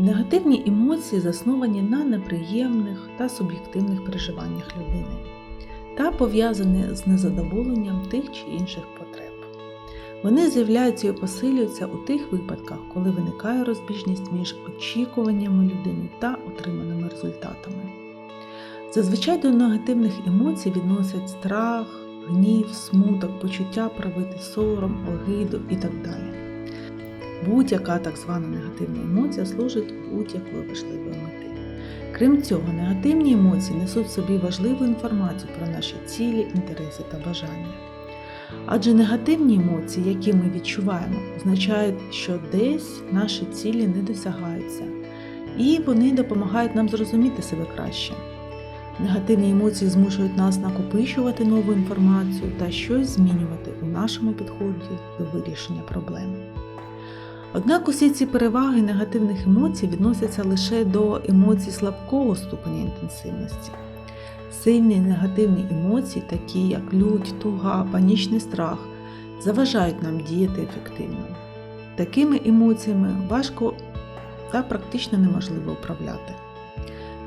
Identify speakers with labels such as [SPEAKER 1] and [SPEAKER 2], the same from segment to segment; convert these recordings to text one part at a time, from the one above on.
[SPEAKER 1] Негативні емоції засновані на неприємних та суб'єктивних переживаннях людини та пов'язані з незадоволенням тих чи інших потреб. Вони з'являються і посилюються у тих випадках, коли виникає розбіжність між очікуваннями людини та отриманими результатами. Зазвичай до негативних емоцій відносять страх, гнів, смуток, почуття правити сором, огиду і так далі. Будь-яка так звана негативна емоція служить будь-якої важливої мети. Крім цього, негативні емоції несуть в собі важливу інформацію про наші цілі, інтереси та бажання. Адже негативні емоції, які ми відчуваємо, означають, що десь наші цілі не досягаються, і вони допомагають нам зрозуміти себе краще. Негативні емоції змушують нас накопичувати нову інформацію та щось змінювати у нашому підході до вирішення проблем. Однак усі ці переваги негативних емоцій відносяться лише до емоцій слабкого ступеня інтенсивності. Сильні негативні емоції, такі як лють, туга, панічний страх, заважають нам діяти ефективно. Такими емоціями важко та практично неможливо управляти.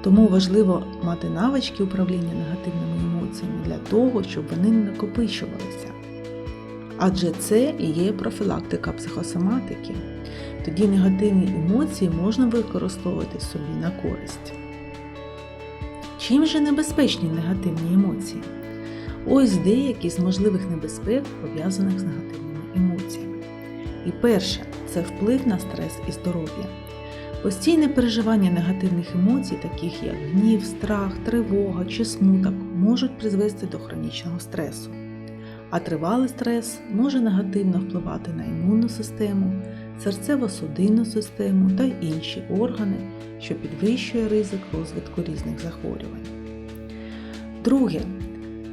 [SPEAKER 1] Тому важливо мати навички управління негативними емоціями для того, щоб вони не накопичувалися. Адже це і є профілактика психосоматики. Тоді негативні емоції можна використовувати собі на користь. Чим же небезпечні негативні емоції? Ось деякі з можливих небезпек, пов'язаних з негативними емоціями. І перше це вплив на стрес і здоров'я. Постійне переживання негативних емоцій, таких як гнів, страх, тривога чи смуток, можуть призвести до хронічного стресу. А тривалий стрес може негативно впливати на імунну систему, серцево-судинну систему та інші органи, що підвищує ризик розвитку різних захворювань. Друге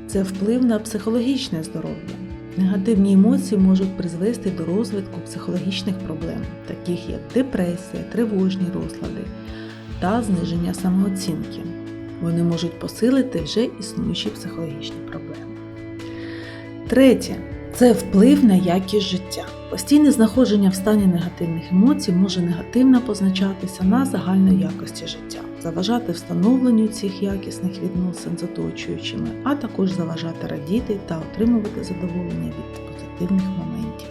[SPEAKER 1] це вплив на психологічне здоров'я. Негативні емоції можуть призвести до розвитку психологічних проблем, таких як депресія, тривожні розлади та зниження самооцінки. Вони можуть посилити вже існуючі психологічні проблеми. Третє це вплив на якість життя. Постійне знаходження в стані негативних емоцій може негативно позначатися на загальної якості життя, заважати встановленню цих якісних відносин з оточуючими, а також заважати радіти та отримувати задоволення від позитивних моментів.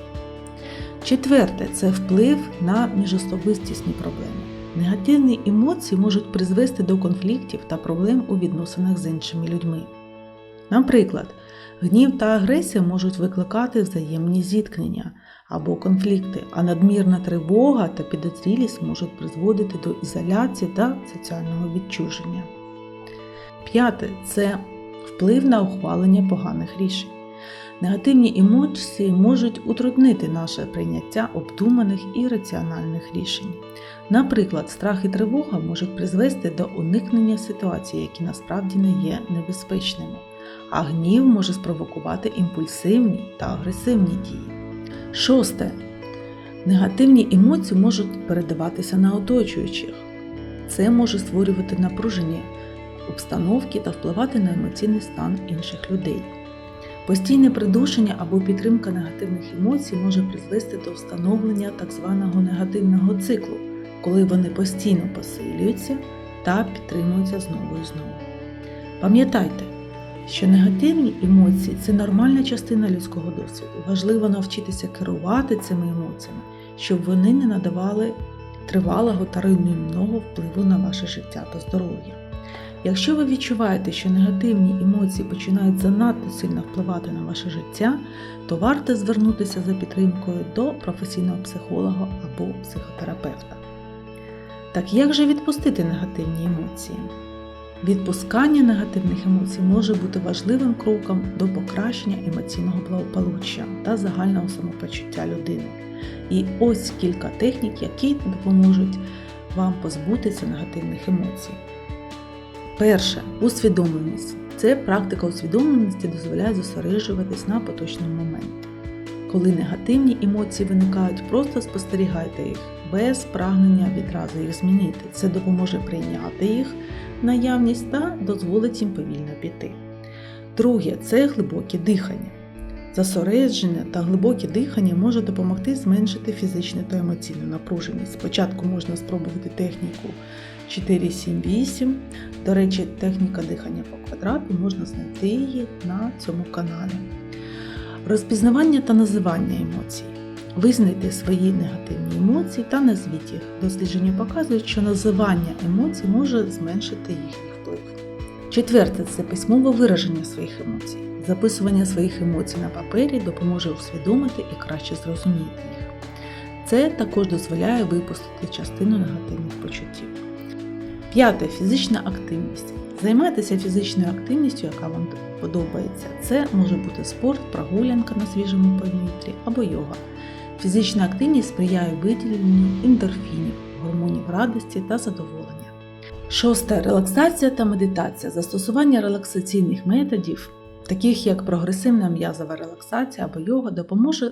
[SPEAKER 1] Четверте це вплив на міжособистісні проблеми. Негативні емоції можуть призвести до конфліктів та проблем у відносинах з іншими людьми. Наприклад, гнів та агресія можуть викликати взаємні зіткнення або конфлікти, а надмірна тривога та підозрілість можуть призводити до ізоляції та соціального відчуження. П'яте це вплив на ухвалення поганих рішень. Негативні емоції можуть утруднити наше прийняття обдуманих і раціональних рішень. Наприклад, страх і тривога можуть призвести до уникнення ситуацій, які насправді не є небезпечними, а гнів може спровокувати імпульсивні та агресивні дії. Шосте. Негативні емоції можуть передаватися на оточуючих. Це може створювати напружені обстановки та впливати на емоційний стан інших людей. Постійне придушення або підтримка негативних емоцій може призвести до встановлення так званого негативного циклу, коли вони постійно посилюються та підтримуються знову і знову. Пам'ятайте, що негативні емоції це нормальна частина людського досвіду. Важливо навчитися керувати цими емоціями, щоб вони не надавали тривалого та руйнівного впливу на ваше життя та здоров'я. Якщо ви відчуваєте, що негативні емоції починають занадто сильно впливати на ваше життя, то варто звернутися за підтримкою до професійного психолога або психотерапевта. Так як же відпустити негативні емоції? Відпускання негативних емоцій може бути важливим кроком до покращення емоційного благополуччя та загального самопочуття людини. І ось кілька технік, які допоможуть вам позбутися негативних емоцій. Перше усвідомленість. Це практика усвідомленості дозволяє зосереджуватись на поточному моменті. Коли негативні емоції виникають, просто спостерігайте їх без прагнення відразу їх змінити. Це допоможе прийняти їх наявність та дозволить їм повільно піти. Друге це глибоке дихання. Засередження та глибоке дихання може допомогти зменшити фізичну та емоційну напруженість. Спочатку можна спробувати техніку 4-7-8. До речі, техніка дихання по квадрату можна знайти її на цьому каналі. Розпізнавання та називання емоцій. Визнайте свої негативні емоції та назвіть їх. Дослідження показують, що називання емоцій може зменшити їхній вплив. Четверте це письмове вираження своїх емоцій. Записування своїх емоцій на папері допоможе усвідомити і краще зрозуміти їх. Це також дозволяє випустити частину негативних почуттів. П'яте фізична активність. Займайтеся фізичною активністю, яка вам подобається. Це може бути спорт, прогулянка на свіжому повітрі або йога. Фізична активність сприяє виділенню ендорфінів, гормонів радості та задоволення. Шосте релаксація та медитація. Застосування релаксаційних методів, таких як прогресивна м'язова релаксація або йога, допоможе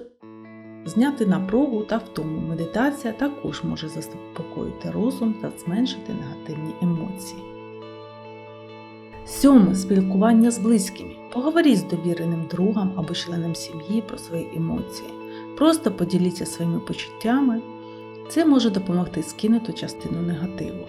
[SPEAKER 1] зняти напругу та втому. Медитація також може заспокоїти розум та зменшити негативні емоції. Сьоме спілкування з близькими. Поговоріть з довіреним другом або членом сім'ї про свої емоції. Просто поділіться своїми почуттями. Це може допомогти скинути частину негативу.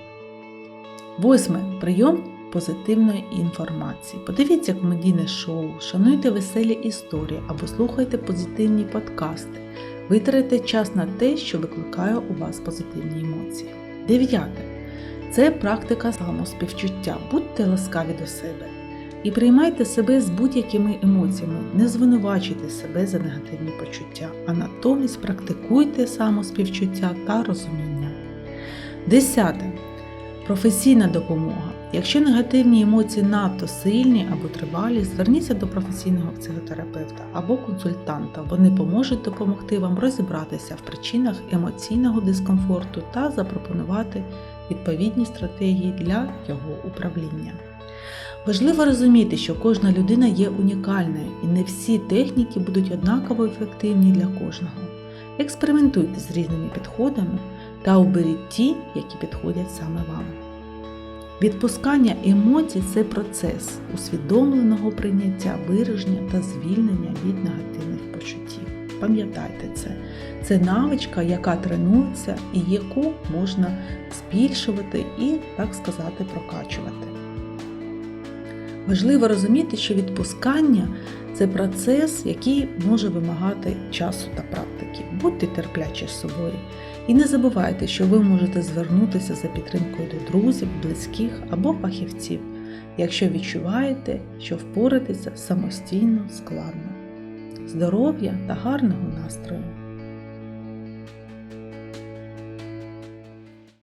[SPEAKER 1] Восьме. Прийом позитивної інформації. Подивіться комедійне шоу, шануйте веселі історії або слухайте позитивні подкасти. Витратите час на те, що викликає у вас позитивні емоції. Дев'яте. Це практика самоспівчуття. Будьте ласкаві до себе і приймайте себе з будь-якими емоціями, не звинувачуйте себе за негативні почуття, а натомість практикуйте самоспівчуття та розуміння. Десяте. Професійна допомога. Якщо негативні емоції надто сильні або тривалі, зверніться до професійного психотерапевта або консультанта. Вони поможуть допомогти вам розібратися в причинах емоційного дискомфорту та запропонувати відповідні стратегії для його управління. Важливо розуміти, що кожна людина є унікальною і не всі техніки будуть однаково ефективні для кожного. Експериментуйте з різними підходами та оберіть ті, які підходять саме вам. Відпускання емоцій це процес усвідомленого прийняття, вираження та звільнення від негативних почуттів. Пам'ятайте це, це навичка, яка тренується і яку можна збільшувати і, так сказати, прокачувати. Важливо розуміти, що відпускання це процес, який може вимагати часу та практики. Будьте терплячі з собою. І не забувайте, що ви можете звернутися за підтримкою до друзів, близьких або фахівців, якщо відчуваєте, що впоратися самостійно складно. Здоров'я та гарного настрою!